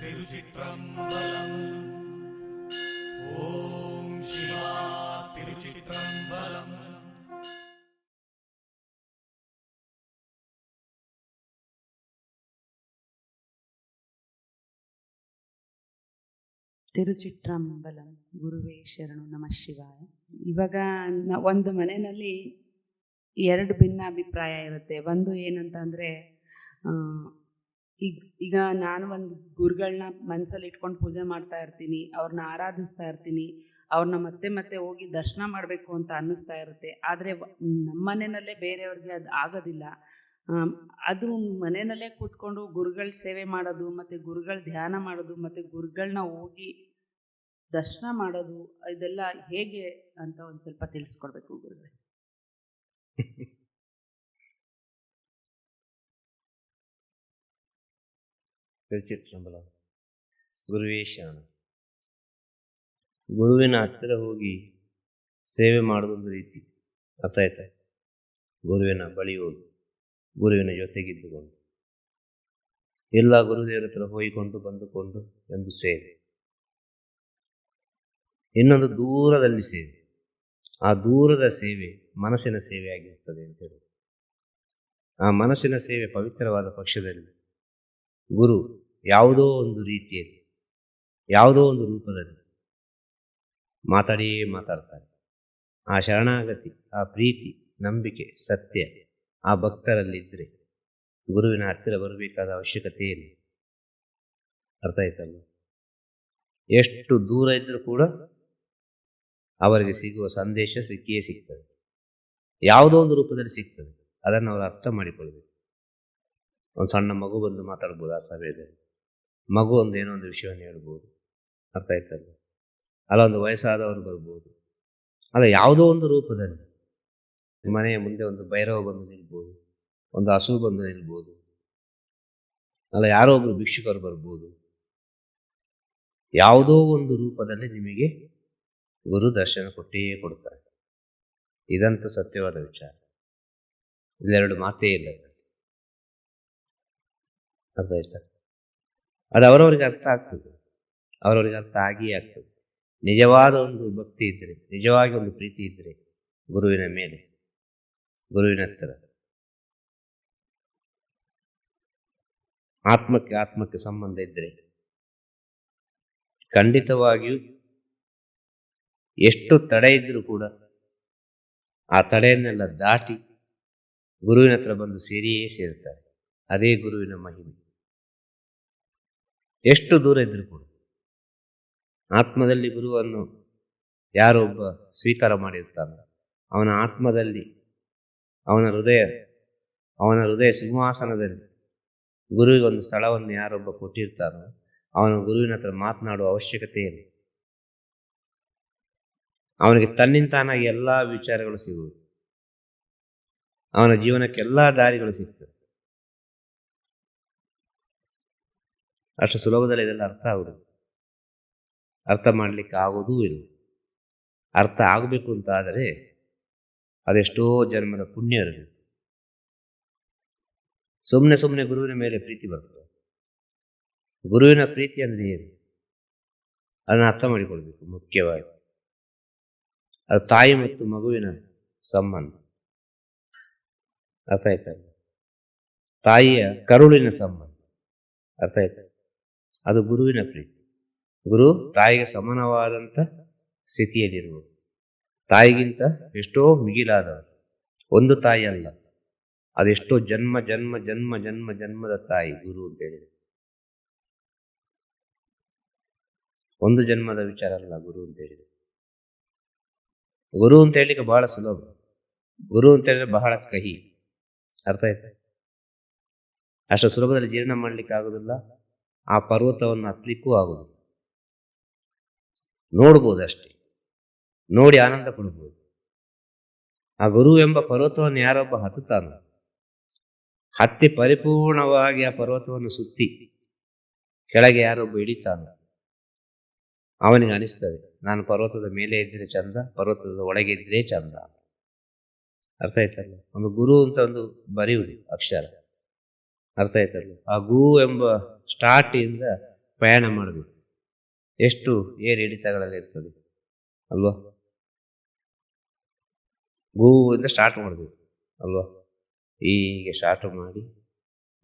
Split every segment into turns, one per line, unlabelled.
திருச்சிற்றம்பலம் ஓம் சிவா திருச்சிற்றம்பலம்
ತಿರುಚಿಟ್ರಂಬಲಂ ಗುರುವೇ ಶರಣು ನಮಃ ಶಿವಾಯ ಇವಾಗ ನ- ಒಂದು ಮನೆಯಲ್ಲಿ ಎರಡು ಭಿನ್ನ ಅಭಿಪ್ರಾಯ ಇರುತ್ತೆ ಒಂದು ಏನಂತ ಅಂದರೆ ಈಗ ಈಗ ನಾನು ಒಂದು ಗುರುಗಳನ್ನ ಮನಸ್ಸಲ್ಲಿ ಇಟ್ಕೊಂಡು ಪೂಜೆ ಮಾಡ್ತಾ ಇರ್ತೀನಿ ಅವ್ರನ್ನ ಆರಾಧಿಸ್ತಾ ಇರ್ತೀನಿ ಅವ್ರನ್ನ ಮತ್ತೆ ಮತ್ತೆ ಹೋಗಿ ದರ್ಶನ ಮಾಡಬೇಕು ಅಂತ ಅನ್ನಿಸ್ತಾ ಇರುತ್ತೆ. ಆದರೆ ನಮ್ಮ ಮನೆಯಲ್ಲೇ ಬೇರೆಯವ್ರಿಗೆ ಅದು ಆಗೋದಿಲ್ಲ. ಅದು ಮನೆಯಲ್ಲೇ ಕೂತ್ಕೊಂಡು ಗುರುಗಳ ಸೇವೆ ಮಾಡೋದು, ಮತ್ತು ಗುರುಗಳ ಧ್ಯಾನ ಮಾಡೋದು, ಮತ್ತು ಗುರುಗಳನ್ನ ಹೋಗಿ ದರ್ಶನ ಮಾಡೋದು, ಇದೆಲ್ಲ ಹೇಗೆ ಅಂತ ಒಂದು ಸ್ವಲ್ಪ ತಿಳಿಸ್ಕೊಡ್ಬೇಕು ಗುರುಗಳೇ.
ತಿರುಚಿಟ್ರಂಬಲ ಗುರುವೇ ಗುರುವಿನ ಹತ್ತಿರ ಹೋಗಿ ಸೇವೆ ಮಾಡೋದೊಂದು ರೀತಿ. ಅರ್ಥ ಆಯ್ತಾ? ಗುರುವಿನ ಬಳಿ ಹೋಗಿ ಗುರುವಿನ ಜೊತೆಗಿದ್ದುಕೊಂಡು. ಎಲ್ಲ ಗುರುದೇವರ ಹತ್ರ ಹೋಗಿಕೊಂಡು ಬಂದುಕೊಂಡು ಒಂದು ಸೇವೆ. ಇನ್ನೊಂದು ದೂರದಲ್ಲಿ ಸೇವೆ. ಆ ದೂರದ ಸೇವೆ ಮನಸ್ಸಿನ ಸೇವೆ ಆಗಿರ್ತದೆ ಅಂತ ಹೇಳಿ ಆ ಮನಸ್ಸಿನ ಸೇವೆ ಪವಿತ್ರವಾದ ಪಕ್ಷದಲ್ಲಿ ಗುರು ಯಾವುದೋ ಒಂದು ರೀತಿಯಲ್ಲಿ, ಯಾವುದೋ ಒಂದು ರೂಪದಲ್ಲಿ ಮಾತಾಡಿಯೇ ಮಾತಾಡ್ತಾರೆ. ಆ ಶರಣಾಗತಿ, ಆ ಪ್ರೀತಿ, ನಂಬಿಕೆ, ಸತ್ಯ, ಆ ಭಕ್ತರಲ್ಲಿದ್ದರೆ ಗುರುವಿನ ಹತ್ತಿರ ಬರಬೇಕಾದ ಅವಶ್ಯಕತೆ ಏನು? ಅರ್ಥ ಆಯ್ತಲ್ಲ ಎಷ್ಟು ದೂರ ಇದ್ದರೂ ಕೂಡ ಅವರಿಗೆ ಸಿಗುವ ಸಂದೇಶ ಸಿಕ್ಕಿಯೇ ಸಿಗ್ತದೆ. ಯಾವುದೋ ಒಂದು ರೂಪದಲ್ಲಿ ಸಿಗ್ತದೆ. ಅದನ್ನು ಅವರು ಅರ್ಥ ಮಾಡಿಕೊಳ್ಬೇಕು. ಒಂದು ಸಣ್ಣ ಮಗು ಬಂದು ಮಾತಾಡ್ಬೋದು ಆ ಸಭೆಯಲ್ಲಿ. ಮಗು ಒಂದು ಏನೋ ಒಂದು ವಿಷಯವನ್ನು ಹೇಳ್ಬೋದು. ಅರ್ಥ ಆಯ್ತಲ್ಲ ಅಲ್ಲ, ಒಂದು ವಯಸ್ಸಾದವರು ಬರ್ಬೋದು. ಅಲ್ಲ, ಯಾವುದೋ ಒಂದು ರೂಪದಲ್ಲಿ. ಮನೆಯ ಮುಂದೆ ಒಂದು ಭೈರವ ಬಂದು ನಿಲ್ಬೋದು. ಒಂದು ಹಸು ಬಂದು ನಿಲ್ಬೋದು. ಅಲ್ಲ, ಯಾರೋ ಒಬ್ಬರು ಭಿಕ್ಷುಕರು ಬರ್ಬೋದು. ಯಾವುದೋ ಒಂದು ರೂಪದಲ್ಲಿ ನಿಮಗೆ ಗುರು ದರ್ಶನ ಕೊಟ್ಟೇ ಕೊಡ್ತಾರೆ. ಇದಂತೂ ಸತ್ಯವಾದ ವಿಚಾರ. ಇದೆರಡು ಮಾತೇ ಇಲ್ಲ. ಅರ್ಥ ಇಷ್ಟ ಅದು ಅವರವರಿಗೆ ಅರ್ಥ ಆಗ್ತದೆ. ಅವರವರಿಗೆ ಅರ್ಥ ಆಗಿಯೇ ಆಗ್ತದೆ. ನಿಜವಾದ ಒಂದು ಭಕ್ತಿ ಇದ್ದರೆ ನಿಜವಾಗಿ ಒಂದು ಪ್ರೀತಿ ಇದ್ದರೆ ಗುರುವಿನ ಮೇಲೆ, ಗುರುವಿನ ಹತ್ತಿರ. ಆತ್ಮಕ್ಕೆ ಆತ್ಮಕ್ಕೆ ಸಂಬಂಧ ಇದ್ದರೆ ಖಂಡಿತವಾಗಿಯೂ ಎಷ್ಟು ತಡೆ ಇದ್ದರೂ ಕೂಡ ಆ ತಡೆಯನ್ನೆಲ್ಲ ದಾಟಿ ಗುರುವಿನ ಹತ್ರ ಬಂದು ಸೇರಿಯೇ ಸೇರ್ತಾರೆ. ಅದೇ ಗುರುವಿನ ಮಹಿಮೆ. ಎಷ್ಟು ದೂರ ಇದ್ದರೂ ಕೂಡ ಆತ್ಮದಲ್ಲಿ ಗುರುವನ್ನು ಯಾರೊಬ್ಬ ಸ್ವೀಕಾರ ಮಾಡಿರ್ತಾನ ಅವನ ಆತ್ಮದಲ್ಲಿ, ಅವನ ಹೃದಯ ಅವನ ಹೃದಯ ಸಿಂಹಾಸನದಲ್ಲಿ ಗುರುವಿಗೆ ಒಂದು ಸ್ಥಳವನ್ನು ಯಾರೊಬ್ಬ ಕೊಟ್ಟಿರ್ತಾನೋ ಅವನ ಗುರುವಿನ ಹತ್ರ ಮಾತನಾಡುವ ಅವಶ್ಯಕತೆ ಇಲ್ಲ. ಅವನಿಗೆ ತನ್ನಿಂತಾನಾಗಿ ಎಲ್ಲ ವಿಚಾರಗಳು ಸಿಗುವುದು. ಅವನ ಜೀವನಕ್ಕೆ ಎಲ್ಲ ದಾರಿಗಳು ಸಿಗ್ತದೆ. ಅಷ್ಟು ಸುಲಭದಲ್ಲಿ ಇದೆಲ್ಲ ಅರ್ಥ ಆಗುದು ಅರ್ಥ ಮಾಡಲಿಕ್ಕೆ ಆಗೋದೂ ಇಲ್ಲ. ಅರ್ಥ ಆಗಬೇಕು ಅಂತ ಆದರೆ ಅದೆಷ್ಟೋ ಜನ್ಮದ ಪುಣ್ಯ ಇರಬೇಕು ಸುಮ್ಮನೆ ಸುಮ್ಮನೆ ಗುರುವಿನ ಮೇಲೆ ಪ್ರೀತಿ ಬರ್ತದೆ. ಗುರುವಿನ ಪ್ರೀತಿ ಅಂದರೆ ಏನು? ಅದನ್ನು ಅರ್ಥ ಮಾಡಿಕೊಳ್ಬೇಕು ಮುಖ್ಯವಾಗಿ. ಅದು ತಾಯಿ ಮತ್ತು ಮಗುವಿನ ಸಂಬಂಧ. ಅರ್ಥ ಆಯ್ತಾ? ತಾಯಿಯ ಕರುಳಿನ ಸಂಬಂಧ. ಅರ್ಥ ಆಯ್ತಾ? ಅದು ಗುರುವಿನ ಪ್ರೀತಿ. ಗುರು ತಾಯಿಗೆ ಸಮಾನವಾದಂಥ ಸ್ಥಿತಿಯಲ್ಲಿರುವುದು ತಾಯಿಗಿಂತ ಎಷ್ಟೋ ಮಿಗಿಲಾದವರು ಒಂದು ತಾಯಿ ಅಲ್ಲ. ಅದೆಷ್ಟೋ ಜನ್ಮ ಜನ್ಮ ಜನ್ಮ ಜನ್ಮ, ಜನ್ಮದ ತಾಯಿ ಗುರು ಅಂತ ಒಂದು ಜನ್ಮದ ವಿಚಾರ ಅಲ್ಲ ಗುರು ಅಂತ ಗುರು ಅಂತ ಹೇಳಲಿಕ್ಕೆ ಬಹಳ ಸುಲಭ. ಗುರು ಅಂತ ಹೇಳಿದ್ರೆ ಬಹಳ ಕಹಿ. ಅರ್ಥ ಆಯ್ತಾ? ಅಷ್ಟು ಸುಲಭದಲ್ಲಿ ಜೀರ್ಣ ಮಾಡ್ಲಿಕ್ಕೆ ಆಗುದಿಲ್ಲ. ಆ ಪರ್ವತವನ್ನು ಹತ್ತಲಿಕ್ಕೂ ಆಗೋದು. ನೋಡ್ಬೋದು ಅಷ್ಟೇ ನೋಡಿ ಆನಂದ ಪಡ್ಬೋದು. ಆ ಗುರು ಎಂಬ ಪರ್ವತವನ್ನು ಯಾರೊಬ್ಬ ಹತ್ತುತ್ತಾನೋ? ಹತ್ತಿ ಪರಿಪೂರ್ಣವಾಗಿ ಆ ಪರ್ವತವನ್ನು ಸುತ್ತಿ ಕೆಳಗೆ ಯಾರೊಬ್ಬ ಇಳಿತಾನೋ? ಅವನಿಗೆ ಅನಿಸ್ತದೆ, ನಾನು ಪರ್ವತದ ಮೇಲೆ ಇದ್ದರೆ ಚಂದ, ಪರ್ವತದ ಒಳಗೆ ಇದ್ದರೆ ಚಂದ. ಅರ್ಥ ಆಯ್ತಲ್ಲ? ಒಂದು ಗುರು ಅಂತ ಒಂದು ಬರೆಯುವುದು ಅಕ್ಷರ. ಅರ್ಥ ಆಯ್ತಲ್ಲ ಆ ಗೂ ಎಂಬ ಸ್ಟಾರ್ಟಿಂದ ಪ್ರಯಾಣ ಮಾಡಬೇಕು. ಎಷ್ಟು ಏರಿಳಿತಗಳಲ್ಲಿ ಇರ್ತದೆ, ಅಲ್ವಾ? ಗೋವಿಂದ ಸ್ಟಾರ್ಟ್ ಮಾಡಬೇಕು, ಅಲ್ವಾ? ಹೀಗೆ ಸ್ಟಾರ್ಟ್ ಮಾಡಿ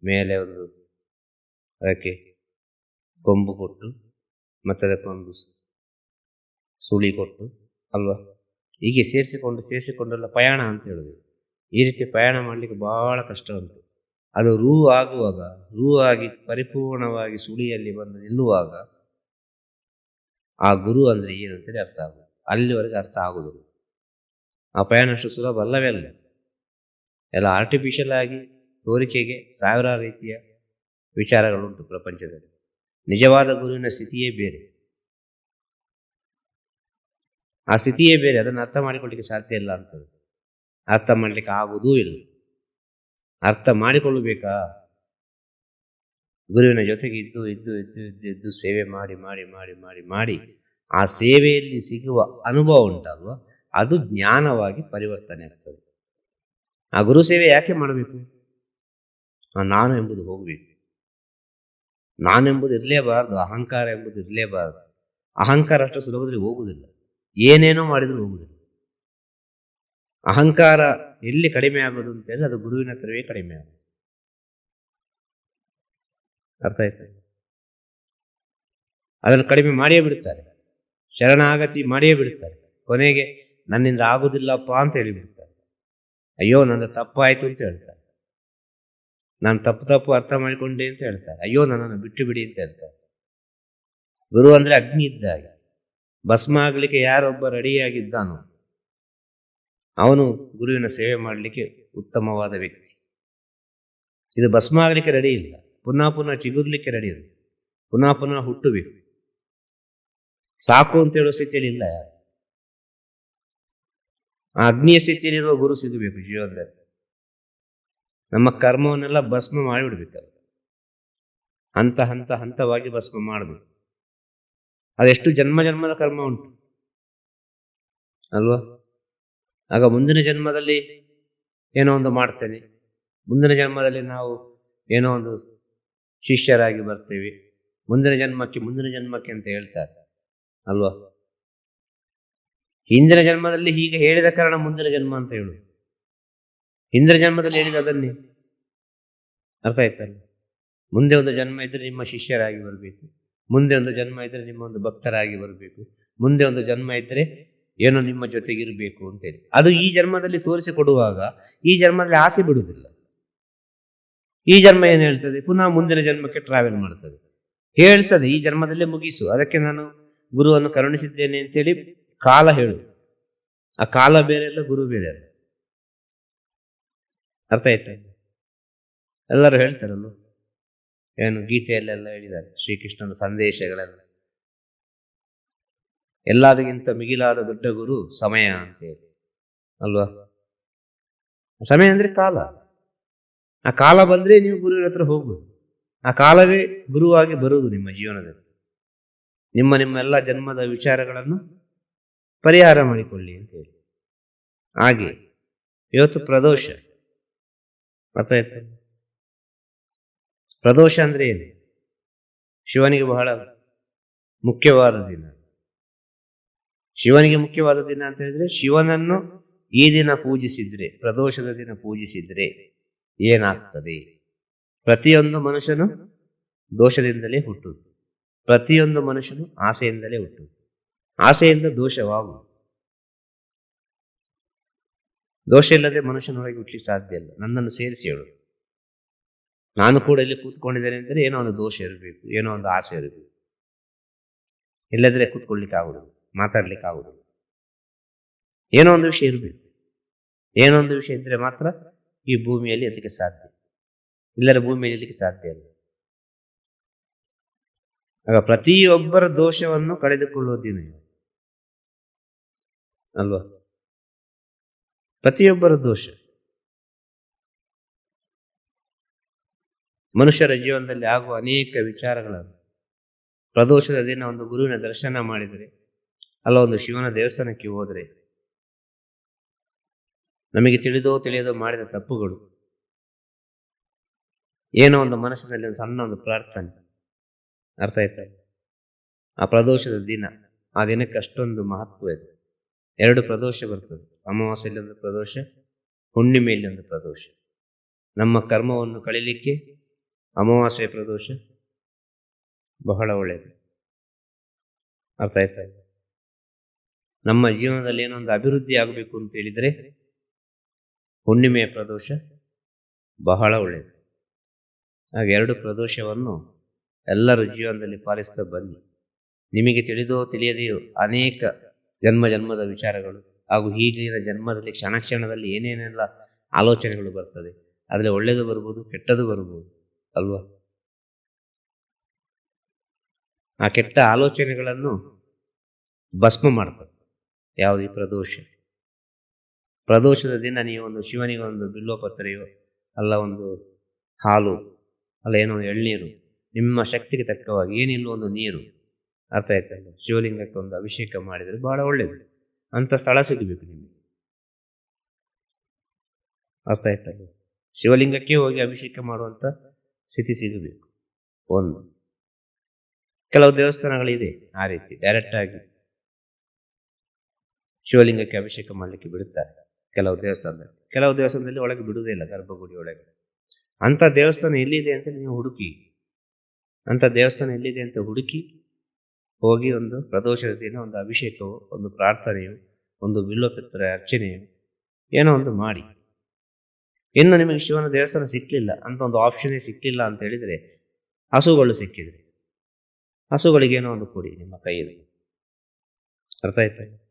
ಮೇಲೆ ಒಂದು ಅದಕ್ಕೆ ಕೊಂಬು ಕೊಟ್ಟು, ಮತ್ತೆ ಅದಕ್ಕೊಂದು ಸುಳಿ ಕೊಟ್ಟು, ಅಲ್ವಾ? ಹೀಗೆ ಸೇರಿಸಿಕೊಂಡು, ಸೇರಿಸಿಕೊಂಡೆಲ್ಲ ಪ್ರಯಾಣ ಅಂತ ಹೇಳುದು. ಈ ರೀತಿ ಪ್ರಯಾಣ ಮಾಡಲಿಕ್ಕೆ ಬಹಳ ಕಷ್ಟ ಉಂಟು. ಅದು ರೂ ಆಗುವಾಗ, ರೂ ಆಗಿ ಪರಿಪೂರ್ಣವಾಗಿ ಸುಳಿಯಲ್ಲಿ ಬಂದು ನಿಲ್ಲುವಾಗ ಆ ಗುರು ಅಂದ್ರೆ ಏನು ಅಂತೇಳಿ ಅರ್ಥ ಆಗುದು ಅಲ್ಲಿವರೆಗೆ ಅರ್ಥ ಆಗುದಿಲ್ಲ ಆ ಪ್ರಯಾಣ ಅಷ್ಟು ಸುಲಭ ಅಲ್ಲವೇ ಅಲ್ಲ. ಎಲ್ಲ ಆರ್ಟಿಫಿಷಿಯಲ್ ಆಗಿ ತೋರಿಕೆಗೆ ಸಾವಿರಾರು ರೀತಿಯ ವಿಚಾರಗಳುಂಟು ಪ್ರಪಂಚದಲ್ಲಿ. ನಿಜವಾದ ಗುರುವಿನ ಸ್ಥಿತಿಯೇ ಬೇರೆ. ಆ ಸ್ಥಿತಿಯೇ ಬೇರೆ. ಅದನ್ನು ಅರ್ಥ ಮಾಡಿಕೊಳ್ಳಿಕ್ಕೆ ಸಾಧ್ಯ ಇಲ್ಲ ಅಂತ ಅರ್ಥ ಮಾಡಲಿಕ್ಕೆ ಆಗುವುದೂ ಇಲ್ಲ. ಅರ್ಥ ಮಾಡಿಕೊಳ್ಳಬೇಕಾ? ಗುರುವಿನ ಜೊತೆಗೆ ಇದ್ದು ಇದ್ದು ಇದ್ದು ಇದ್ದು ಇದ್ದು ಸೇವೆ ಮಾಡಿ ಮಾಡಿ ಮಾಡಿ ಮಾಡಿ ಮಾಡಿ ಆ ಸೇವೆಯಲ್ಲಿ ಸಿಗುವ ಅನುಭವ ಉಂಟಲ್ವ ಅದು ಜ್ಞಾನವಾಗಿ ಪರಿವರ್ತನೆ ಆಗ್ತದೆ. ಆ ಗುರು ಸೇವೆ ಯಾಕೆ ಮಾಡಬೇಕು? ನಾನು ಎಂಬುದು ಹೋಗಬೇಕು. ನಾನೆಂಬುದು ಇರಲೇಬಾರದು, ಅಹಂಕಾರ ಎಂಬುದು ಇರಲೇಬಾರದು. ಅಹಂಕಾರ ಅಷ್ಟು ಸುಲಭದಲ್ಲಿ ಹೋಗುವುದಿಲ್ಲ. ಏನೇನೋ ಮಾಡಿದರೂ ಹೋಗುವುದಿಲ್ಲ. ಅಹಂಕಾರ ಎಲ್ಲಿ ಕಡಿಮೆ ಆಗೋದು ಅಂತ ಅದು ಗುರುವಿನ ಹತ್ರವೇ ಕಡಿಮೆ ಆಗೋದು. ಅರ್ಥ ಆಯ್ತಾ? ಅದನ್ನು ಕಡಿಮೆ ಮಾಡಿಯೇ ಬಿಡುತ್ತಾರೆ ಶರಣಾಗತಿ ಮಾಡಿಯೇ ಬಿಡುತ್ತಾರೆ ಕೊನೆಗೆ ನನ್ನಿಂದ ಆಗುದಿಲ್ಲಪ್ಪ ಅಂತ ಹೇಳಿಬಿಡ್ತಾರೆ ಅಯ್ಯೋ ನನ್ನ ತಪ್ಪಾಯಿತು ಅಂತ ಹೇಳ್ತಾರೆ. ನಾನು ತಪ್ಪು ತಪ್ಪು ಅರ್ಥ ಮಾಡಿಕೊಂಡೆ ಅಂತ ಹೇಳ್ತಾರೆ. ಅಯ್ಯೋ, ನನ್ನನ್ನು ಬಿಟ್ಟು ಬಿಡಿ ಅಂತ ಹೇಳ್ತಾರೆ. ಗುರು ಅಂದ್ರೆ ಅಗ್ನಿ ಇದ್ದ ಹಾಗೆ. ಭಸ್ಮ ಆಗ್ಲಿಕ್ಕೆ ಯಾರೊಬ್ಬ ರೆಡಿಯಾಗಿದ್ದಾನೋ ಅವನು ಗುರುವಿನ ಸೇವೆ ಮಾಡಲಿಕ್ಕೆ ಉತ್ತಮವಾದ ವ್ಯಕ್ತಿ. ಇದು ಭಸ್ಮ ಆಗಲಿಕ್ಕೆ ರೆಡಿ ಇಲ್ಲ. ಪುನಃ ಪುನಃ ಚಿಗುರ್ಲಿಕ್ಕೆ ರೆಡಿ ಇಲ್ಲ. ಪುನಃ ಪುನಃ ಹುಟ್ಟಬೇಕು ಸಾಕು ಅಂತ ಹೇಳೋ ಸ್ಥಿತಿಯಲ್ಲಿ ಇಲ್ಲ ಯಾರು? ಆ ಅಗ್ನಿಯ ಸ್ಥಿತಿಯಲ್ಲಿರುವ ಗುರು ಸಿಗಬೇಕು ಜೀವನದಲ್ಲಿ ನಮ್ಮ ಕರ್ಮವನ್ನೆಲ್ಲ ಭಸ್ಮ ಮಾಡಿಬಿಡ್ಬೇಕು ಹಂತ ಹಂತ ಹಂತವಾಗಿ ಭಸ್ಮ ಮಾಡಬೇಕು. ಅದೆಷ್ಟು ಜನ್ಮ ಜನ್ಮದ ಕರ್ಮ ಉಂಟು? ಅಲ್ವಾ? ಆಗ ಮುಂದಿನ ಜನ್ಮದಲ್ಲಿ ಏನೋ ಒಂದು ಮಾಡ್ತೇನೆ. ಮುಂದಿನ ಜನ್ಮದಲ್ಲಿ ನಾವು ಏನೋ ಒಂದು ಶಿಷ್ಯರಾಗಿ ಬರ್ತೇವೆ. ಮುಂದಿನ ಜನ್ಮಕ್ಕೆ ಮುಂದಿನ ಜನ್ಮಕ್ಕೆ ಅಂತ ಹೇಳ್ತಾರೆ. ಅಲ್ವಾ? ಹಿಂದಿನ ಜನ್ಮದಲ್ಲಿ ಹೀಗೆ ಹೇಳಿದ ಕಾರಣ ಮುಂದಿನ ಜನ್ಮ ಅಂತ ಹೇಳುದು ಹಿಂದಿನ ಜನ್ಮದಲ್ಲಿ ಹೇಳಿದ ಅದನ್ನೇ. ಅರ್ಥ ಆಯ್ತಲ್ಲ ಮುಂದೆ ಒಂದು ಜನ್ಮ ಇದ್ರೆ ನಿಮ್ಮ ಶಿಷ್ಯರಾಗಿ ಬರಬೇಕು. ಮುಂದೆ ಒಂದು ಜನ್ಮ ಇದ್ರೆ ನಿಮ್ಮ ಒಂದು ಭಕ್ತರಾಗಿ ಬರಬೇಕು. ಮುಂದೆ ಒಂದು ಜನ್ಮ ಇದ್ರೆ ಏನೋ ನಿಮ್ಮ ಜೊತೆಗಿರಬೇಕು ಅಂತೇಳಿ. ಅದು ಈ ಜನ್ಮದಲ್ಲಿ ತೋರಿಸಿಕೊಡುವಾಗ ಈ ಜನ್ಮದಲ್ಲಿ ಆಸೆ ಬಿಡುವುದಿಲ್ಲ. ಈ ಜನ್ಮ ಏನು ಹೇಳ್ತದೆ? ಪುನಃ ಮುಂದಿನ ಜನ್ಮಕ್ಕೆ ಟ್ರಾವೆಲ್ ಮಾಡ್ತದೆ. ಹೇಳ್ತದೆ, ಈ ಜನ್ಮದಲ್ಲೇ ಮುಗಿಸು. ಅದಕ್ಕೆ ನಾನು ಗುರುವನ್ನು ಕರುಣಿಸಿದ್ದೇನೆ ಅಂತೇಳಿ ಕಾಲ ಹೇಳು ಆ ಕಾಲ ಬೇರೆ ಅಲ್ಲ, ಗುರು ಬೇರೆ ಅಲ್ಲ. ಅರ್ಥ ಆಯ್ತಾ? ಎಲ್ಲರೂ ಹೇಳ್ತಾರಲ್ಲ, ಏನು ಗೀತೆಯಲ್ಲೆಲ್ಲ ಹೇಳಿದ್ದಾರೆ, ಶ್ರೀಕೃಷ್ಣನ ಸಂದೇಶಗಳೆಲ್ಲ. ಎಲ್ಲದಕ್ಕಿಂತ ಮಿಗಿಲಾದ ದೊಡ್ಡ ಗುರು ಸಮಯ ಅಂತ ಹೇಳಿ. ಅಲ್ವಾ? ಸಮಯ ಅಂದ್ರೆ ಕಾಲ. ಆ ಕಾಲ ಬಂದ್ರೆ ನೀವು ಗುರುವಿನ ಹತ್ರ ಹೋಗ್ಬೋದು. ಆ ಕಾಲವೇ ಗುರುವಾಗಿ ಬರುವುದು ನಿಮ್ಮ ಜೀವನದಲ್ಲಿ. ನಿಮ್ಮ ನಿಮ್ಮ ಎಲ್ಲ ಜನ್ಮದ ವಿಚಾರಗಳನ್ನು ಪರಿಹಾರ ಮಾಡಿಕೊಳ್ಳಿ ಅಂತ ಹೇಳಿ. ಹಾಗೆ ಇವತ್ತು ಪ್ರದೋಷ. ಗೊತ್ತಾಯ್ತು ಪ್ರದೋಷ ಅಂದ್ರೆ ಏನು? ಶಿವನಿಗೆ ಬಹಳ ಮುಖ್ಯವಾದ ದಿನ. ಶಿವನಿಗೆ ಮುಖ್ಯವಾದ ದಿನ ಅಂತ ಹೇಳಿದ್ರೆ ಶಿವನನ್ನು ಈ ದಿನ ಪೂಜಿಸಿದ್ರೆ, ಪ್ರದೋಷದ ದಿನ ಪೂಜಿಸಿದ್ರೆ ಏನಾಗ್ತದೆ? ಪ್ರತಿಯೊಂದು ಮನುಷ್ಯನು ದೋಷದಿಂದಲೇ ಹುಟ್ಟುದು ಪ್ರತಿಯೊಂದು ಮನುಷ್ಯನು ಆಸೆಯಿಂದಲೇ ಹುಟ್ಟುದು ಆಸೆಯಿಂದ ದೋಷವಾಗುವುದು. ದೋಷ ಇಲ್ಲದೆ ಮನುಷ್ಯನೊಳಗೆ ಹುಟ್ಟಲಿಕ್ಕೆ ಸಾಧ್ಯ ಇಲ್ಲ. ನನ್ನನ್ನು ಸೇರಿಸಿ ಹೇಳು. ನಾನು ಕೂಡ ಇಲ್ಲಿ ಕೂತ್ಕೊಂಡಿದ್ದೇನೆ ಅಂದರೆ ಏನೋ ಒಂದು ದೋಷ ಇರಬೇಕು, ಏನೋ ಒಂದು ಆಸೆ ಇರಬೇಕು. ಇಲ್ಲದ್ರೆ ಕೂತ್ಕೊಳ್ಲಿಕ್ಕೆ ಆಗುದಿಲ್ಲ ಮಾತಾಡ್ಲಿಕ್ಕೆ ಆಗುವುದು ಏನೋ ಒಂದು ವಿಷಯ ಇರಬೇಕು. ಏನೋ ಒಂದು ವಿಷಯ ಇದ್ರೆ ಮಾತ್ರ ಈ ಭೂಮಿಯಲ್ಲಿ ಇರಲಿಕ್ಕೆ ಸಾಧ್ಯ. ಇಲ್ಲರ ಭೂಮಿಯಲ್ಲಿ ಇರಲಿಕ್ಕೆ ಸಾಧ್ಯ ಇಲ್ಲ. ಆಗ ಪ್ರತಿಯೊಬ್ಬರ ದೋಷವನ್ನು ಕಳೆದುಕೊಳ್ಳುವ ದಿನ. ಅಲ್ವಾ? ಪ್ರತಿಯೊಬ್ಬರ ದೋಷ. ಮನುಷ್ಯರ ಜೀವನದಲ್ಲಿ ಆಗುವ ಅನೇಕ ವಿಚಾರಗಳನ್ನು. ಪ್ರದೋಷದ ದಿನ ಒಂದು ಗುರುವಿನ ದರ್ಶನ ಮಾಡಿದರೆ ಅಲ್ಲ ಒಂದು ಶಿವನ ದೇವಸ್ಥಾನಕ್ಕೆ ಹೋದರೆ ನಮಗೆ ತಿಳಿದೋ ತಿಳಿಯದೋ ಮಾಡಿದ ತಪ್ಪುಗಳು. ಏನೋ ಒಂದು ಮನಸ್ಸಿನಲ್ಲಿ ಒಂದು ಸಣ್ಣ ಒಂದು ಪ್ರಾರ್ಥನೆ. ಅರ್ಥ ಆಯ್ತಾ? ಆ ಪ್ರದೋಷದ ದಿನ ಆ ದಿನಕ್ಕೆ ಅಷ್ಟೊಂದು ಮಹತ್ವ ಇದೆ. ಎರಡು ಪ್ರದೋಷ ಬರ್ತದೆ. ಅಮಾವಾಸ್ಯೆಯಲ್ಲಿ ಒಂದು ಪ್ರದೋಷ ಹುಣ್ಣಿಮೆಯಲ್ಲಿ ಒಂದು ಪ್ರದೋಷ. ನಮ್ಮ ಕರ್ಮವನ್ನು ಕಳೀಲಿಕ್ಕೆ ಅಮಾವಾಸ್ಯೆ ಪ್ರದೋಷ ಬಹಳ ಒಳ್ಳೆಯದು ಅರ್ಥ ಆಯ್ತಾ? ನಮ್ಮ ಜೀವನದಲ್ಲಿ ಏನೊಂದು ಅಭಿವೃದ್ಧಿ ಆಗಬೇಕು ಅಂತ ಹೇಳಿದರೆ ಹುಣ್ಣಿಮೆಯ ಪ್ರದೋಷ ಬಹಳ ಒಳ್ಳೆಯದು. ಹಾಗೆ ಎರಡು ಪ್ರದೋಷವನ್ನು ಎಲ್ಲರ ಜೀವನದಲ್ಲಿ ಪಾಲಿಸ್ತಾ ಬನ್ನಿ. ನಿಮಗೆ ತಿಳಿದೋ ತಿಳಿಯದೆಯೋ ಅನೇಕ ಜನ್ಮ ಜನ್ಮದ ವಿಚಾರಗಳು ಹಾಗೂ ಈಗಿನ ಜನ್ಮದಲ್ಲಿ ಕ್ಷಣ ಕ್ಷಣದಲ್ಲಿ ಏನೇನೆಲ್ಲ ಆಲೋಚನೆಗಳು ಬರ್ತದೆ. ಆದರೆ ಒಳ್ಳೆಯದು ಬರ್ಬೋದು, ಕೆಟ್ಟದು ಬರ್ಬೋದು, ಅಲ್ವಾ? ಆ ಕೆಟ್ಟ ಆಲೋಚನೆಗಳನ್ನು ಭಸ್ಮ ಮಾಡ್ತದೆ ಯಾವುದು ಪ್ರದೋಷ. ಪ್ರದೋಷದ ದಿನ ನೀವು ಒಂದು ಶಿವನಿಗೆ ಒಂದು ಬಿಲ್ಲೋಪತ್ರೆಯೋ ಅಲ್ಲ ಒಂದು ಹಾಲು, ಅಲ್ಲ ಏನೋ ಎಳ್ನೀರು, ನಿಮ್ಮ ಶಕ್ತಿಗೆ ತಕ್ಕವಾಗಿ ಏನಿಲ್ಲ ಒಂದು ನೀರು, ಅರ್ಥ ಆಯ್ತಲ್ಲ ಶಿವಲಿಂಗಕ್ಕೆ ಒಂದು ಅಭಿಷೇಕ ಮಾಡಿದರೆ ಬಹಳ ಒಳ್ಳೆಯದು. ಅಂತ ಸ್ಥಳ ಸಿಗಬೇಕು ನಿಮಗೆ. ಅರ್ಥ ಆಯ್ತಲ್ಲ ಶಿವಲಿಂಗಕ್ಕೆ ಹೋಗಿ ಅಭಿಷೇಕ ಮಾಡುವಂಥ ಸ್ಥಿತಿ ಸಿಗಬೇಕು. ಒಂದು. ಕೆಲವು ದೇವಸ್ಥಾನಗಳಿದೆ ಆ ರೀತಿ ಡೈರೆಕ್ಟ್ ಆಗಿ ಶಿವಲಿಂಗಕ್ಕೆ ಅಭಿಷೇಕ ಮಾಡಲಿಕ್ಕೆ ಬಿಡುತ್ತಾರೆ ಕೆಲವು ದೇವಸ್ಥಾನದಲ್ಲಿ. ಕೆಲವು ದೇವಸ್ಥಾನದಲ್ಲಿ ಒಳಗೆ ಬಿಡುವುದೇ ಇಲ್ಲ, ಗರ್ಭಗುಡಿ ಒಳಗೆ. ಅಂತ ದೇವಸ್ಥಾನ ಎಲ್ಲಿದೆ ಅಂತ ನೀವು ಹುಡುಕಿ. ಅಂತ ದೇವಸ್ಥಾನ ಎಲ್ಲಿದೆ ಅಂತ ಹುಡುಕಿ ಹೋಗಿ ಒಂದು ಪ್ರದೋಷದ ದಿನ ಒಂದು ಅಭಿಷೇಕವು, ಒಂದು ಪ್ರಾರ್ಥನೆಯು, ಒಂದು ಬಿಲ್ಲೋಪತ್ರ ಅರ್ಚನೆಯು ಏನೋ ಒಂದು ಮಾಡಿ. ಇನ್ನು ನಿಮಗೆ ಶಿವನ ದೇವಸ್ಥಾನ ಸಿಕ್ಕಲಿಲ್ಲ ಅಂತ ಒಂದು ಆಪ್ಷನೇ ಸಿಕ್ಕಲಿಲ್ಲ ಅಂತ ಹೇಳಿದರೆ ಹಸುಗಳು ಸಿಕ್ಕಿದ್ರೆ ಹಸುಗಳಿಗೇನೋ ಒಂದು ಕೊಡಿ ನಿಮ್ಮ ಕೈಯಲ್ಲಿ. ಅರ್ಥ ಆಯ್ತಾ?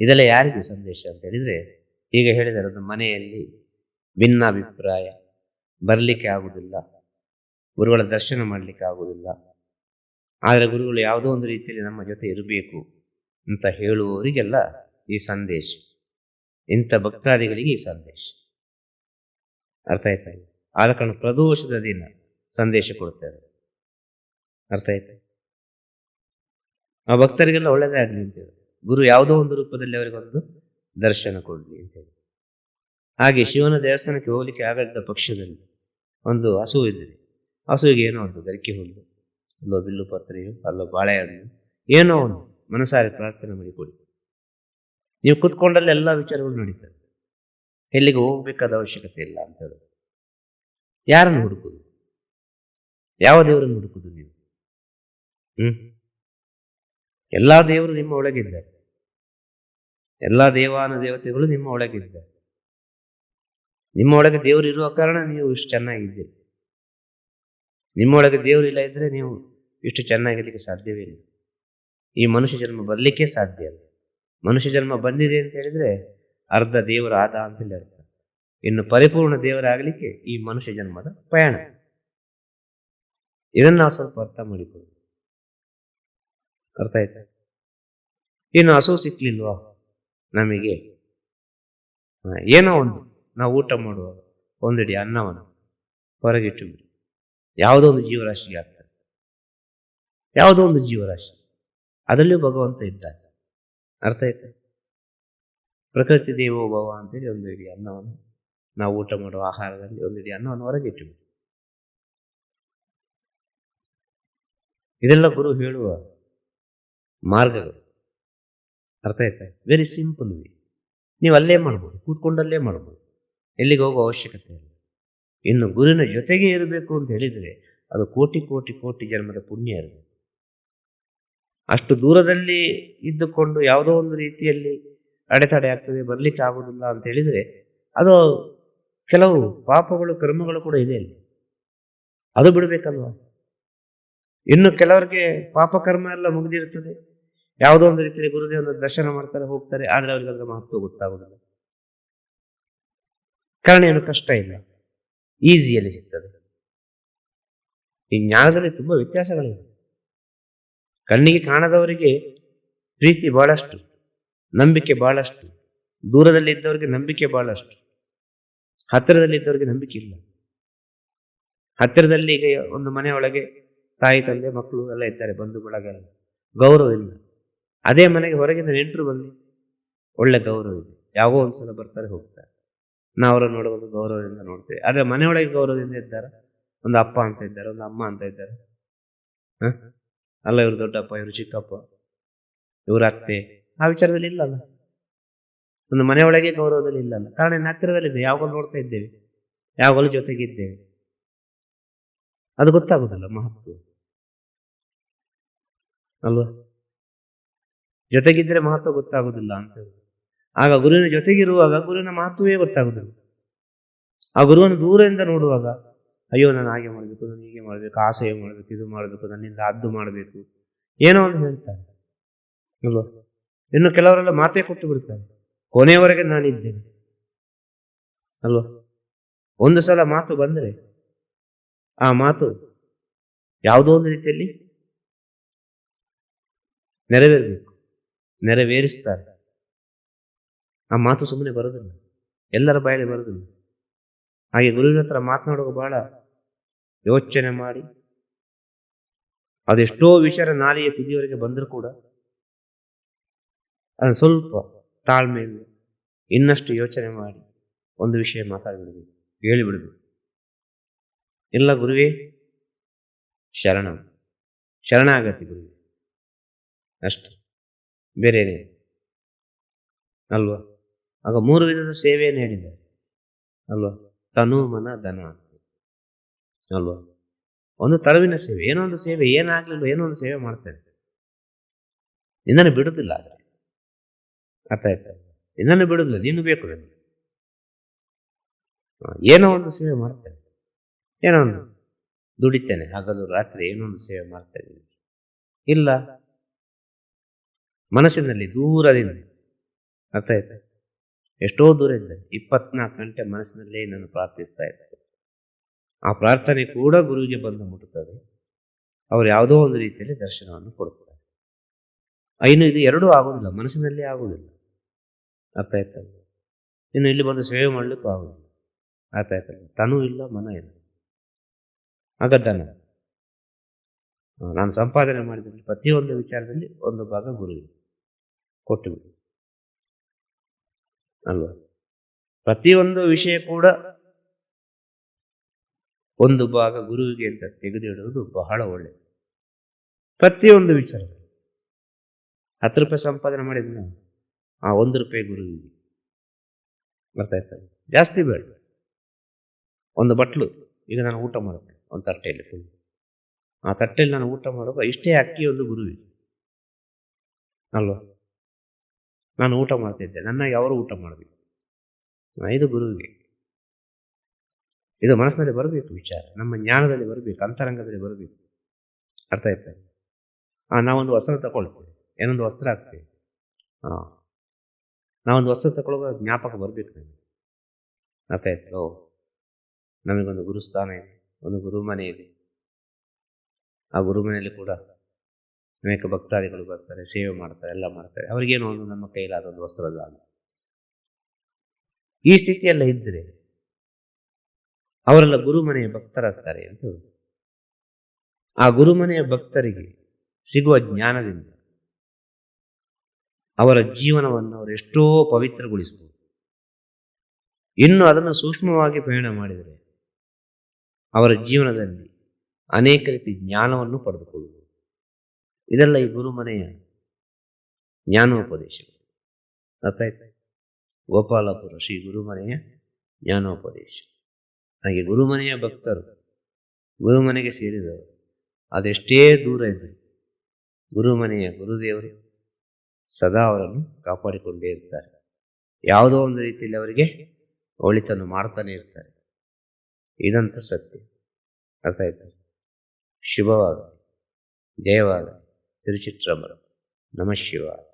ಇದೆಲ್ಲ ಯಾರಿಗೆ ಸಂದೇಶ ಅಂತ ಹೇಳಿದ್ರೆ, ಈಗ ಹೇಳಿದರೆ ಅದು ಮನೆಯಲ್ಲಿ ಭಿನ್ನಾಭಿಪ್ರಾಯ, ಬರಲಿಕ್ಕೆ ಆಗುವುದಿಲ್ಲ ಗುರುಗಳ ದರ್ಶನ ಮಾಡಲಿಕ್ಕೆ ಆಗುವುದಿಲ್ಲ ಆದರೆ ಗುರುಗಳು ಯಾವುದೋ ಒಂದು ರೀತಿಯಲ್ಲಿ ನಮ್ಮ ಜೊತೆ ಇರಬೇಕು ಅಂತ ಹೇಳುವವರಿಗೆಲ್ಲ ಈ ಸಂದೇಶ, ಇಂಥ ಭಕ್ತಾದಿಗಳಿಗೆ ಈ ಸಂದೇಶ. ಅರ್ಥ ಆಯ್ತಾ? ಆದ ಕಾರಣ ಪ್ರದೋಷದ ದಿನ ಸಂದೇಶ ಕೊಡ್ತಾರೆ. ಅರ್ಥ ಆಯ್ತಾ? ಆ ಭಕ್ತರಿಗೆಲ್ಲ ಒಳ್ಳೆಯದೇ ಆಗಲಿ ಅಂತ ಹೇಳಿ. ಗುರು ಯಾವುದೋ ಒಂದು ರೂಪದಲ್ಲಿ ಅವರಿಗೊಂದು ದರ್ಶನ ಕೊಡಲಿ ಅಂತ ಹೇಳಿ. ಹಾಗೆ ಶಿವನ ದೇವಸ್ಥಾನಕ್ಕೆ ಹೋಗಲಿಕ್ಕೆ ಆಗದ ಪಕ್ಷದಲ್ಲಿ ಒಂದು ಹಸು ಇದ್ದರೆ ಹಸುವಿಗೆ ಏನೋ ಒಂದು ಗರಿಕೆ ಹುಲ್ಲು ಅಲ್ಲೋ ಬಿಲ್ಲು ಪತ್ರೆಯು, ಅಲ್ಲೋ ಬಾಳೆಹಣ್ಣು, ಏನೋ ಒಂದು ಮನಸಾರೆ ಪ್ರಾರ್ಥನೆ ಮಾಡಿ ಕೊಡಿ ನೀವು ಕೂತ್ಕೊಂಡಲ್ಲಿ ಎಲ್ಲ ವಿಚಾರಗಳು ನಡೀತಾರೆ ಎಲ್ಲಿಗೆ ಹೋಗ್ಬೇಕಾದ ಅವಶ್ಯಕತೆ ಇಲ್ಲ ಅಂತ ಹೇಳೋದು. ಯಾರನ್ನು ಹುಡುಕುದು? ಯಾವ ದೇವರನ್ನು ಹುಡುಕುದು ನೀವು? ಹ್ಮ್? ಎಲ್ಲಾ ದೇವರು ನಿಮ್ಮ ಒಳಗಿದ್ದಾರೆ. ಎಲ್ಲಾ ದೇವಾನು ದೇವತೆಗಳು ನಿಮ್ಮ ಒಳಗಿದ್ದಾರೆ ನಿಮ್ಮ ಒಳಗೆ ದೇವರು ಇರುವ ಕಾರಣ ನೀವು ಇಷ್ಟು ಚೆನ್ನಾಗಿದ್ದೀರಿ. ನಿಮ್ಮ ಒಳಗೆ ದೇವರು ಇಲ್ಲ ಇದ್ರೆ ನೀವು ಇಷ್ಟು ಚೆನ್ನಾಗಿರ್ಲಿಕ್ಕೆ ಸಾಧ್ಯವೇ ಇಲ್ಲ. ಈ ಮನುಷ್ಯ ಜನ್ಮ ಬರಲಿಕ್ಕೆ ಸಾಧ್ಯ ಇಲ್ಲ. ಮನುಷ್ಯ ಜನ್ಮ ಬಂದಿದೆ ಅಂತ ಹೇಳಿದ್ರೆ ಅರ್ಧ ದೇವರ ಆದ ಅಂತ ಹೇಳಿ ಇನ್ನು ಪರಿಪೂರ್ಣ ದೇವರಾಗಲಿಕ್ಕೆ ಈ ಮನುಷ್ಯ ಜನ್ಮದ ಪಯಣ. ಇದನ್ನ ನಾವು ಸ್ವಲ್ಪ ಅರ್ಥ ಮಾಡಿಕೊಳ್ಳಿ ಅರ್ಥ ಆಯ್ತಾ? ಇನ್ನು ಹಸು ಸಿಕ್ಲಿಲ್ವಾ? ನಮಗೆ. ಏನೋ ಒಂದು. ನಾವು ಊಟ ಮಾಡುವಾಗ ಒಂದಿಡಿ ಅನ್ನವನ್ನು ಹೊರಗಿಟ್ಟು ಬಿಡಿ. ಯಾವುದೋ ಒಂದು ಜೀವರಾಶಿಗೆ ಆಗ್ತದೆ. ಯಾವುದೋ ಒಂದು ಜೀವರಾಶಿ. ಅದರಲ್ಲೂ ಭಗವಂತ ಇದ್ದಾನೆ. ಅರ್ಥ ಆಯ್ತಾ? ಪ್ರಕೃತಿ ದೇವೋ ಭವ ಅಂತೇಳಿ ಒಂದು ಇಡೀ ಅನ್ನವನ್ನು ನಾವು ಊಟ ಮಾಡುವ ಆಹಾರದಲ್ಲಿ ಒಂದು ಇಡೀ ಅನ್ನವನ್ನು ಹೊರಗೆ ಇಟ್ಟುಬಿಡಿ ಇದೆಲ್ಲ ಗುರು ಹೇಳುವ ಮಾರ್ಗಗಳು. ಅರ್ಥ ಆಯ್ತಾ? ವೆರಿ ಸಿಂಪಲ್ ವೇ ನೀವು ಅಲ್ಲೇ ಮಾಡ್ಬೋದು, ಕೂತ್ಕೊಂಡಲ್ಲೇ ಮಾಡ್ಬೋದು. ಎಲ್ಲಿಗೆ ಹೋಗೋ ಅವಶ್ಯಕತೆ ಇಲ್ಲ. ಇನ್ನು ಗುರುವಿನ ಜೊತೆಗೆ ಇರಬೇಕು ಅಂತ ಹೇಳಿದರೆ ಅದು ಕೋಟಿ ಕೋಟಿ ಕೋಟಿ ಜನ್ಮದ ಪುಣ್ಯ ಇರಬೇಕು. ಅಷ್ಟು ದೂರದಲ್ಲಿ ಇದ್ದುಕೊಂಡು ಯಾವುದೋ ಒಂದು ರೀತಿಯಲ್ಲಿ ಅಡೆತಡೆ ಆಗ್ತದೆ, ಬರಲಿಕ್ಕೆ ಆಗೋದಿಲ್ಲ ಅಂತ ಹೇಳಿದರೆ ಅದು ಕೆಲವು ಪಾಪಗಳು, ಕರ್ಮಗಳು ಕೂಡ ಇದೆ ಅಲ್ಲಿ. ಅದು ಬಿಡಬೇಕಲ್ವಾ? ಇನ್ನು ಕೆಲವರಿಗೆ ಪಾಪ, ಕರ್ಮ ಎಲ್ಲ ಮುಗಿದಿರ್ತದೆ. ಯಾವುದೋ ಒಂದು ರೀತಿಯಲ್ಲಿ ಗುರುದೇವನ ದರ್ಶನ ಮಾಡ್ತಾರೆ, ಹೋಗ್ತಾರೆ, ಆದ್ರೆ ಅವ್ರಿಗೆ ಅದರ ಮಹತ್ವ ಗೊತ್ತಾಗುದಿಲ್ಲ. ಕಾರಣ ಏನು? ಕಷ್ಟ ಇಲ್ಲ. ಈಸಿಯಲ್ಲಿ ಸಿಗ್ತದೆ. ಈ ಜ್ಞಾನದಲ್ಲಿ ತುಂಬಾ ವ್ಯತ್ಯಾಸಗಳಿವೆ. ಕಣ್ಣಿಗೆ ಕಾಣದವರಿಗೆ ಪ್ರೀತಿ ಬಹಳಷ್ಟು, ನಂಬಿಕೆ ಬಹಳಷ್ಟು, ದೂರದಲ್ಲಿ ಇದ್ದವರಿಗೆ ನಂಬಿಕೆ ಬಹಳಷ್ಟು, ಹತ್ತಿರದಲ್ಲಿ ಇದ್ದವರಿಗೆ ನಂಬಿಕೆ ಇಲ್ಲ. ಹತ್ತಿರದಲ್ಲಿ ಈಗ ಒಂದು ಮನೆಯೊಳಗೆ ತಾಯಿ, ತಂದೆ, ಮಕ್ಕಳು ಎಲ್ಲ ಇದ್ದಾರೆ ಬಂಧು ಬಳಗ ಗೌರವ ಇಲ್ಲ. ಅದೇ ಮನೆಗೆ ಹೊರಗಿಂದ ನೆಂಟರು ಬನ್ನಿ. ಒಳ್ಳೆ ಗೌರವ ಇದೆ. ಯಾವೋ ಒಂದ್ಸಲ ಬರ್ತಾರೆ, ಹೋಗ್ತಾರೆ. ನಾವು ಅವರನ್ನು ನೋಡಬಹುದು ಗೌರವದಿಂದ ನೋಡ್ತೇವೆ. ಆದ್ರೆ ಮನೆಯೊಳಗೆ ಗೌರವದಿಂದ ಇದ್ದಾರೆ? ಒಂದು ಅಪ್ಪ ಅಂತ ಇದ್ದಾರೆ, ಒಂದು ಅಮ್ಮ ಅಂತ ಇದ್ದಾರೆ? ಅಲ್ಲ, ಇವರು ದೊಡ್ಡಪ್ಪ, ಇವರು ಚಿಕ್ಕಪ್ಪ, ಇವ್ರ ಅತ್ತೆ. ಆ ವಿಚಾರದಲ್ಲಿ ಇಲ್ಲಲ್ಲ. ಒಂದು ಮನೆಯೊಳಗೆ ಗೌರವದಲ್ಲಿ ಇಲ್ಲಲ್ಲ. ಕಾರಣ ಇನ್ನು ಹತ್ತಿರದಲ್ಲಿದೆ ಯಾವಾಗಲೂ ನೋಡ್ತಾ ಇದ್ದೇವೆ. ಯಾವಾಗಲೂ ಜೊತೆಗಿದ್ದೇವೆ ಅದು ಗೊತ್ತಾಗೋದಲ್ಲ ಮಹತ್ವ. ಅಲ್ವಾ? ಜೊತೆಗಿದ್ರೆ ಮಹತ್ವ ಗೊತ್ತಾಗುದಿಲ್ಲ ಅಂತ. ಆಗ ಗುರುವಿನ ಜೊತೆಗಿರುವಾಗ ಗುರುವಿನ ಮಹತ್ವವೇ ಗೊತ್ತಾಗುದಿಲ್ಲ. ಆ ಗುರುವನ್ನು ದೂರದಿಂದ ನೋಡುವಾಗ, ಅಯ್ಯೋ, ನಾನು ಹಾಗೆ ಮಾಡಬೇಕು, ನಾನು ಹೀಗೆ ಮಾಡಬೇಕು, ಆಸೆ ಮಾಡಬೇಕು, ಇದು ಮಾಡಬೇಕು, ನನ್ನಿಂದ ಅದ್ದು ಮಾಡಬೇಕು, ಏನೋ ಒಂದು ಹೇಳ್ತಾರೆ. ಅಲ್ವಾ? ಇನ್ನು ಕೆಲವರೆಲ್ಲ ಮಾತೇ ಕೊಟ್ಟು ಬಿಡ್ತಾರೆ. ಕೊನೆಯವರೆಗೆ ನಾನಿದ್ದೇನೆ. ಅಲ್ವಾ? ಒಂದು ಸಲ ಮಾತು ಬಂದರೆ, ಆ ಮಾತು ಯಾವುದೋ ಒಂದು ರೀತಿಯಲ್ಲಿ ನೆರವೇರಬೇಕು. ನೆರವೇರಿಸ್ತಾರೆ. ಆ ಮಾತು ಸುಮ್ಮನೆ ಬರೋದಿಲ್ಲ. ಎಲ್ಲರ ಬಾಯಲ್ಲಿ ಬರೋದಿಲ್ಲ. ಹಾಗೆ ಗುರುವಿನ ಹತ್ರ ಮಾತನಾಡುವಾಗ ಬಹಳ ಯೋಚನೆ ಮಾಡಿ, ಅದೆಷ್ಟೋ ವಿಷಯ ನಾಲಿಗೆ ತುದಿಯವರೆಗೆ ಬಂದರೂ ಕೂಡ ಅದನ್ನು ಸ್ವಲ್ಪ ತಾಳ್ಮೆಯಿಂದ ಇನ್ನಷ್ಟು ಯೋಚನೆ ಮಾಡಿ ಒಂದು ವಿಷಯ ಮಾತಾಡಿಬಿಡ್ಬೇಕು, ಹೇಳಿಬಿಡಬೇಕು. ಇಲ್ಲ ಗುರುವೇ, ಶರಣ. ಶರಣಾಗತಿ ಗುರುವೇ. ಅಷ್ಟೆ. ಬೇರೆ ಅಲ್ವಾ? ಆಗ ಮೂರು ವಿಧದ ಸೇವೆಯನ್ನು ಹೇಳಿದ್ದಾರೆ ಅಲ್ವಾ? ತನು, ಮನ, ಧನ. ಅಲ್ವಾ? ಒಂದು ತರುವಿನ ಸೇವೆ ಏನೋ ಒಂದು ಸೇವೆ, ಏನಾಗ್ಲಿಲ್ಲ ಏನೋ ಒಂದು ಸೇವೆ ಮಾಡ್ತೇನೆ ನಿನ್ನನ್ನು ಬಿಡುದಿಲ್ಲ ಆದರೆ. ಅರ್ಥ ಆಯ್ತಾ? ನಿನ್ನನ್ನು ಬಿಡುದಿಲ್ಲ, ನೀನು ಬೇಕು ನನಗೆ ಏನೋ ಒಂದು ಸೇವೆ ಮಾಡ್ತೇನೆ ಏನೋ ಒಂದು ದುಡಿತೇನೆ, ಹಗಲು, ರಾತ್ರಿ ಏನೋ ಒಂದು ಸೇವೆ ಮಾಡ್ತೇನೆ ಇಲ್ಲ ಮನಸ್ಸಿನಲ್ಲಿ ದೂರದಿಂದ ಅರ್ಥ ಆಯ್ತಾ? ಎಷ್ಟೋ ದೂರ ಇದ್ದೆ ಇಪ್ಪತ್ನಾಲ್ಕು ಗಂಟೆ ಮನಸ್ಸಿನಲ್ಲೇ ನಾನು ಪ್ರಾರ್ಥಿಸ್ತಾ ಇದ್ದೆ ಆ ಪ್ರಾರ್ಥನೆ ಕೂಡ ಗುರುವಿಗೆ ಬಂದು ಮುಟ್ಟುತ್ತದೆ. ಅವರು ಯಾವುದೋ ಒಂದು ರೀತಿಯಲ್ಲಿ ದರ್ಶನವನ್ನು ಕೊಡುತ್ತಾರೆ. ಇನ್ನು ಇದು ಎರಡೂ ಆಗೋದಿಲ್ಲ ಮನಸ್ಸಿನಲ್ಲಿ ಆಗೋದಿಲ್ಲ ಅರ್ಥ ಆಯ್ತಲ್ಲ ಇನ್ನು ಇಲ್ಲಿ ಬಂದು ಸೇವೆ ಮಾಡಲಿಕ್ಕೂ ಆಗೋದಿಲ್ಲ ಅರ್ಥ ಆಯ್ತಲ್ಲ ತನು ಇಲ್ಲ ಮನ ಇಲ್ಲ. ಆಗ ಧನ ಆ, ನಾನು ಸಂಪಾದನೆ ಮಾಡಿದಲ್ಲಿ ಪ್ರತಿಯೊಂದು ವಿಚಾರದಲ್ಲಿ ಒಂದು ಭಾಗ ಗುರುವಿಗೆ. ಕೊಟ್ಟು ಅಲ್ವ? ಪ್ರತಿಯೊಂದು ವಿಷಯ ಕೂಡ ಒಂದು ಭಾಗ ಗುರುವಿಗೆ ಅಂತ ತೆಗೆದಿಡುವುದು ಬಹಳ ಒಳ್ಳೆಯದು ಪ್ರತಿಯೊಂದು ವಿಚಾರ. ಹತ್ತು ರೂಪಾಯಿ ಸಂಪಾದನೆ ಮಾಡಿದ್ನ? ಆ ಒಂದು ರೂಪಾಯಿ ಗುರುವಿಗೆ. ಬರ್ತಾ ಜಾಸ್ತಿ ಬೇಡ. ಒಂದು ಬಟ್ಲು. ಈಗ ನಾನು ಊಟ ಮಾಡುತ್ತೆ ಒಂದು ತಟ್ಟೆಯಲ್ಲಿ ಫುಲ್ ಆ ತಟ್ಟೆಯಲ್ಲಿ ನಾನು ಊಟ ಮಾಡುವಾಗ ಇಷ್ಟೇ ಅಕ್ಕಿ ಒಂದು ಗುರುವಿಗೆ. ಅಲ್ವಾ? ನಾನು ಊಟ ಮಾಡ್ತಿದ್ದೆ. ನನ್ನಾಗಿ ಅವರು ಊಟ ಮಾಡಬೇಕು ಐದು ಗುರುವಿಗೆ. ಇದು ಮನಸ್ಸಿನಲ್ಲಿ ಬರಬೇಕು ವಿಚಾರ. ನಮ್ಮ ಜ್ಞಾನದಲ್ಲಿ ಬರಬೇಕು, ಅಂತರಂಗದಲ್ಲಿ ಬರಬೇಕು. ಅರ್ಥ ಆಯ್ತಾ? ಹಾಂ ನಾವೊಂದು ವಸ್ತ್ರ ತಗೊಳ್ತೇವೆ. ಏನೊಂದು ವಸ್ತ್ರ ಹಾಕ್ತೇವೆ. ಹಾಂ ನಾವೊಂದು ವಸ್ತ್ರ ತಗೊಳ್ಳುವ ಜ್ಞಾಪಕ ಬರಬೇಕು ನಮಗೆ. ಅರ್ಥ ಆಯ್ತು? ನಮಗೊಂದು ಗುರುಸ್ಥಾನ ಇದೆ. ಒಂದು ಗುರುಮನೆ ಇದೆ. ಆ ಗುರುಮನೆಯಲ್ಲಿ ಕೂಡ ಅನೇಕ ಭಕ್ತಾದಿಗಳು ಬರ್ತಾರೆ, ಸೇವೆ ಮಾಡ್ತಾರೆ, ಎಲ್ಲ ಮಾಡ್ತಾರೆ. ಅವ್ರಿಗೇನು ಒಂದು ನಮ್ಮ ಕೈಲಾದ ಒಂದು ವಸ್ತ್ರದ ದಾನ. ಈ ಸ್ಥಿತಿಯೆಲ್ಲ ಇದ್ದರೆ ಅವರೆಲ್ಲ ಗುರುಮನೆಯ ಭಕ್ತರಾಗ್ತಾರೆ ಅಂತ ಆ ಗುರುಮನೆಯ ಭಕ್ತರಿಗೆ ಸಿಗುವ ಜ್ಞಾನದಿಂದ ಅವರ ಜೀವನವನ್ನು ಅವರು ಎಷ್ಟೋ ಪವಿತ್ರಗೊಳಿಸಬಹುದು ಇನ್ನು ಅದನ್ನು ಸೂಕ್ಷ್ಮವಾಗಿ ಪ್ರಯಾಣ ಮಾಡಿದರೆ ಅವರ ಜೀವನದಲ್ಲಿ ಅನೇಕ ರೀತಿ ಜ್ಞಾನವನ್ನು ಪಡೆದುಕೊಳ್ಳುವುದು ಇದೆಲ್ಲ ಈ ಗುರುಮನೆಯ ಜ್ಞಾನೋಪದೇಶಗಳು. ಅರ್ಥ ಗೋಪಾಲಪುರ ಶ್ರೀ ಗುರುಮನೆಯ ಜ್ಞಾನೋಪದೇಶ. ಹಾಗೆ ಗುರುಮನೆಯ ಭಕ್ತರು ಗುರುಮನೆಗೆ ಸೇರಿದವರು, ಅದೆಷ್ಟೇ ದೂರ ಇದ್ದರು ಗುರುಮನೆಯ ಗುರುದೇವರು ಸದಾ ಅವರನ್ನು ಕಾಪಾಡಿಕೊಂಡೇ ಇರ್ತಾರೆ. ಯಾವುದೋ ಒಂದು ರೀತಿಯಲ್ಲಿ ಅವರಿಗೆ ಒಳಿತನ್ನು ಮಾಡ್ತಾನೆ ಇರ್ತಾರೆ. ಇದಂತೂ ಸತ್ಯ. ಅರ್ಥ ಆಯ್ತಾ? ಶುಭವಾಗಲಿ. ಜಯವಾಗಲಿ. ತಿರುಚಿಟ್ರಂಬರ ನಮಃ ಶಿವಾಯ